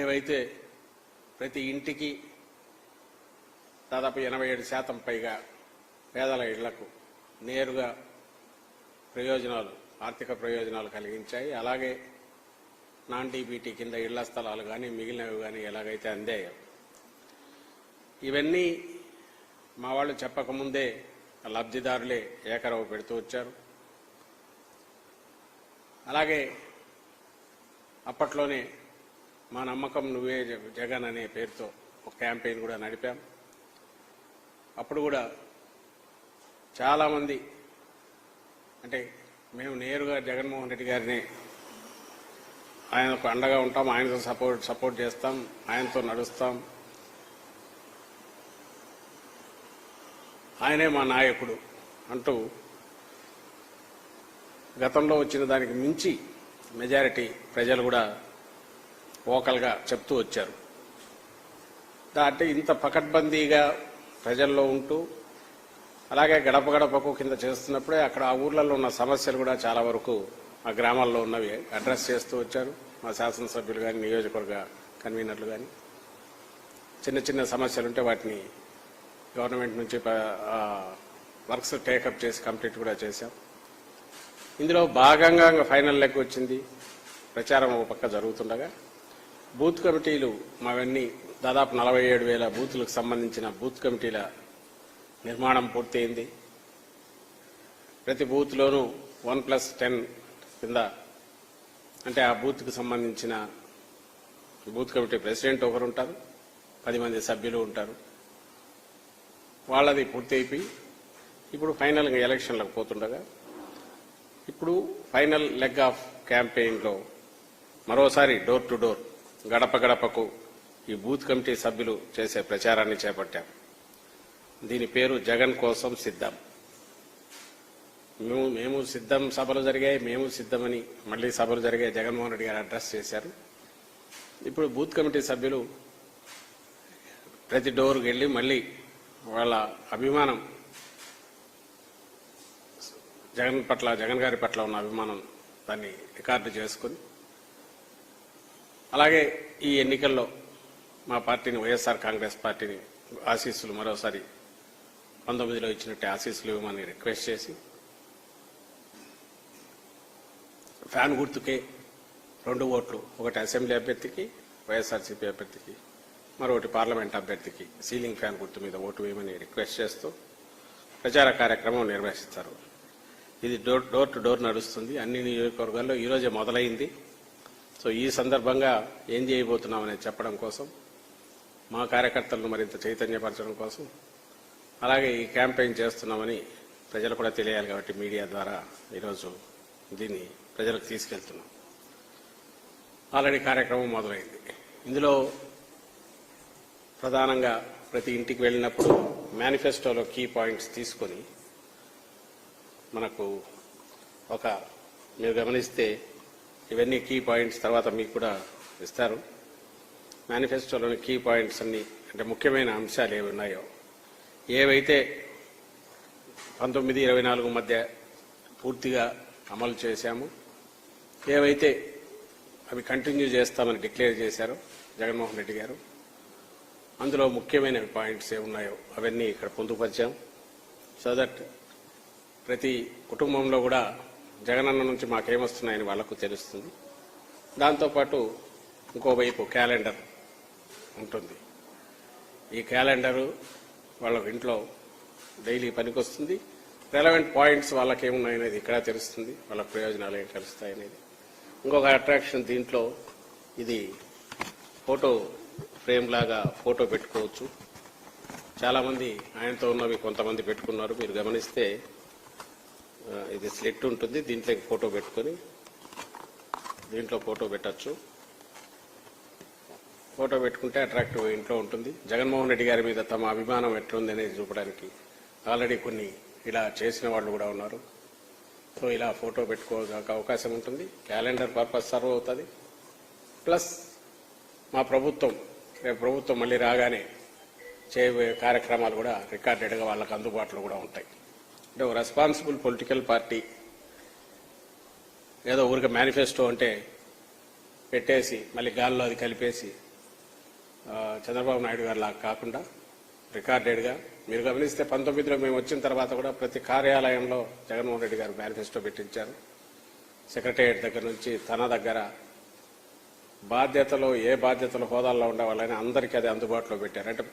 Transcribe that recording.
ఏవైతే ప్రతి ఇంటికి దాదాపు ఎనభై ఏడు శాతం పైగా పేదల ఇళ్ళకు నేరుగా ప్రయోజనాలు ఆర్థిక ప్రయోజనాలు కలిగించాయి. అలాగే నాన్ డీబీటీ కింద ఇళ్ళ స్థలాలు కానీ మిగిలినవి కానీ ఎలాగైతే అందాయో. ఇవన్నీ మా వాళ్ళు చెప్పకముందే లబ్ధిదారులే ఏకరవు పెడుతూ వచ్చారు. అలాగే అప్పట్లోనే మా నమ్మకం నువ్వే జగ- జగన్ అనే పేరుతో ఒక క్యాంపెయిన్ కూడా నడిపాం. అప్పుడు కూడా చాలామంది అంటే మేము నేరుగా జగన్మోహన్ రెడ్డి గారిని ఆయనకు అండగా ఉంటాం ఆయనతో సపోర్ట్ సపోర్ట్ చేస్తాం ఆయనతో నడుస్తాం. ఆయనే మా నాయకుడు అంటూ గతంలో వచ్చిన దానికి మించి మెజారిటీ ప్రజలు కూడా ఓకల్గా చెప్తూ వచ్చారు. దా- అంటే ఇంత పకడ్బందీగా ప్రజల్లో ఉంటూ అలాగే గడప గడపకు కింద చేస్తున్నప్పుడే అక్కడ ఆ ఊర్లలో ఉన్న సమస్యలు కూడా చాలా వరకు ఆ గ్రామాల్లో ఉన్నవి అడ్రస్ చేస్తూ వచ్చారు. మా శాసనసభ్యులు కానీ నియోజకవర్గ కన్వీనర్లు కానీ చిన్న చిన్న సమస్యలు ఉంటే వాటిని గవర్నమెంట్ నుంచి వర్క్స్ టేకప్ చేసి కంప్లీట్ కూడా చేశాం. ఇందులో భాగంగా ఇంకా ఫైనల్ లెక్క వచ్చింది. ప్రచారం ఒక పక్క జరుగుతుండగా బూత్ కమిటీలు మావన్నీ దాదాపు నలభై ఏడు వేల బూతులకు సంబంధించిన బూత్ కమిటీల నిర్మాణం పూర్తయింది. ప్రతి బూత్లోనూ వన్ ప్లస్ టెన్ కింద అంటే ఆ బూత్కి సంబంధించిన బూత్ కమిటీ ప్రెసిడెంట్ ఒకరు ఉంటారు పది మంది సభ్యులు ఉంటారు. వాళ్ళది పూర్తి అయిపోయి ఇప్పుడు ఫైనల్గా ఎలక్షన్లకు పోతుండగా ఇప్పుడు ఫైనల్ లెగ్ ఆఫ్ క్యాంపెయిన్లో మరోసారి డోర్ టు డోర్ గడప గడపకు ఈ బూత్ కమిటీ సభ్యులు చేసే ప్రచారాన్ని చేపట్టాం. దీని పేరు జగన్ కోసం సిద్ధం. మేము మేము సిద్ధం సభలు జరిగాయి మేము సిద్ధమని మళ్ళీ సభలు జరిగాయి జగన్మోహన్ రెడ్డి గారు అడ్రస్ చేశారు. ఇప్పుడు బూత్ కమిటీ సభ్యులు ప్రతి డోర్కి వెళ్ళి మళ్ళీ వాళ్ళ అభిమానం జగన్ పట్ల జగన్ గారి పట్ల ఉన్న అభిమానం దాన్ని రికార్డు చేసుకుని అలాగే ఈ ఎన్నికల్లో మా పార్టీని వైఎస్ఆర్ కాంగ్రెస్ పార్టీని ఆశీస్సులు మరోసారి పంతొమ్మిదిలో ఇచ్చినట్టే ఆశీస్సులు ఇవ్వమని రిక్వెస్ట్ చేసి ఫ్యాన్ గుర్తుకే రెండు ఓట్లు ఒకటి అసెంబ్లీ అభ్యర్థికి వైఎస్ఆర్సీపీ అభ్యర్థికి మరొకటి పార్లమెంట్ అభ్యర్థికి సీలింగ్ ఫ్యాన్ గుర్తు మీద ఓటు వేయమని రిక్వెస్ట్ చేస్తూ ప్రచార కార్యక్రమం నిర్వహిస్తారు. ఇది డోర్ డోర్ టు డోర్ నడుస్తుంది. అన్ని నియోజకవర్గాల్లో ఈరోజే మొదలైంది. సో ఈ సందర్భంగా ఏం చేయబోతున్నామని చెప్పడం కోసం మా కార్యకర్తలను మరింత చైతన్యపరచడం కోసం అలాగే ఈ క్యాంపెయిన్ చేస్తున్నామని ప్రజలు కూడా తెలియాలి కాబట్టి మీడియా ద్వారా ఈరోజు దీన్ని ప్రజలకు తీసుకెళ్తున్నాం. ఆల్రెడీ కార్యక్రమం మొదలైంది. ఇందులో ప్రధానంగా ప్రతి ఇంటికి వెళ్ళినప్పుడు మేనిఫెస్టోలో కీ పాయింట్స్ తీసుకొని మనకు ఒక మీరు గమనిస్తే ఇవన్నీ కీ పాయింట్స్ తర్వాత మీకు కూడా ఇస్తారు. మేనిఫెస్టోలోని కీ పాయింట్స్ అన్ని అంటే ముఖ్యమైన అంశాలు ఏవి ఉన్నాయో. ఏవైతే పంతొమ్మిది ఇరవై నాలుగు మధ్య పూర్తిగా అమలు చేశాము ఏవైతే అవి కంటిన్యూ చేస్తామని డిక్లేర్ చేశారో జగన్మోహన్ రెడ్డి గారు అందులో ముఖ్యమైన పాయింట్స్ ఏమున్నాయో అవన్నీ ఇక్కడ పొందుపరిచాం. సో దట్ ప్రతి కుటుంబంలో కూడా జగనన్న నుంచి మాకేమొస్తున్నాయని వాళ్ళకు తెలుస్తుంది. దాంతోపాటు ఇంకోవైపు క్యాలెండర్ ఉంటుంది. ఈ క్యాలెండరు వాళ్ళ ఇంట్లో డైలీ పనికొస్తుంది. రెలవెంట్ పాయింట్స్ వాళ్ళకి ఏమున్నాయనేది ఇక్కడ తెలుస్తుంది. వాళ్ళ ప్రయోజనాలు ఏం తెలుస్తాయనేది ఇంకొక అట్రాక్షన్ దీంట్లో ఇది ఫోటో ఫ్రేమ్ లాగా ఫోటో పెట్టుకోవచ్చు. చాలామంది ఆయనతో ఉన్నవి కొంతమంది పెట్టుకున్నారు. మీరు గమనిస్తే ఇది స్లిట్ ఉంటుంది దీంట్లో ఫోటో పెట్టుకొని దీంట్లో ఫోటో పెట్టచ్చు. ఫోటో పెట్టుకుంటే అట్రాక్టివ్ ఇంట్లో ఉంటుంది. జగన్మోహన్ రెడ్డి గారి మీద తమ అభిమానం ఎట్లుంది అనేది చూపడానికి ఆల్రెడీ కొన్ని ఇలా చేసిన వాళ్ళు కూడా ఉన్నారు. సో ఇలా ఫోటో పెట్టుకోవడానికి అవకాశం ఉంటుంది. క్యాలెండర్ పర్పస్ సర్వ్ అవుతుంది. ప్లస్ మా ప్రభుత్వం రేపు ప్రభుత్వం మళ్ళీ రాగానే చేయబోయే కార్యక్రమాలు కూడా రికార్డెడ్గా వాళ్ళకు అందుబాటులో కూడా ఉంటాయి. అంటే ఒక రెస్పాన్సిబుల్ పొలిటికల్ పార్టీ ఏదో ఊరికి మేనిఫెస్టో అంటే పెట్టేసి మళ్ళీ గాల్లో అది కలిపేసి చంద్రబాబు నాయుడు గారు లాగా కాకుండా రికార్డెడ్గా మీరు గమనిస్తే పంతొమ్మిదిలో మేము వచ్చిన తర్వాత కూడా ప్రతి కార్యాలయంలో జగన్మోహన్ రెడ్డి గారు మేనిఫెస్టో పెట్టించారు. సెక్రటేరియట్ దగ్గర నుంచి తన దగ్గర బాధ్యతలు ఏ బాధ్యతలు హోదాల్లో ఉండే వాళ్ళని అందరికీ అది అందుబాటులో పెట్టారు. అంటే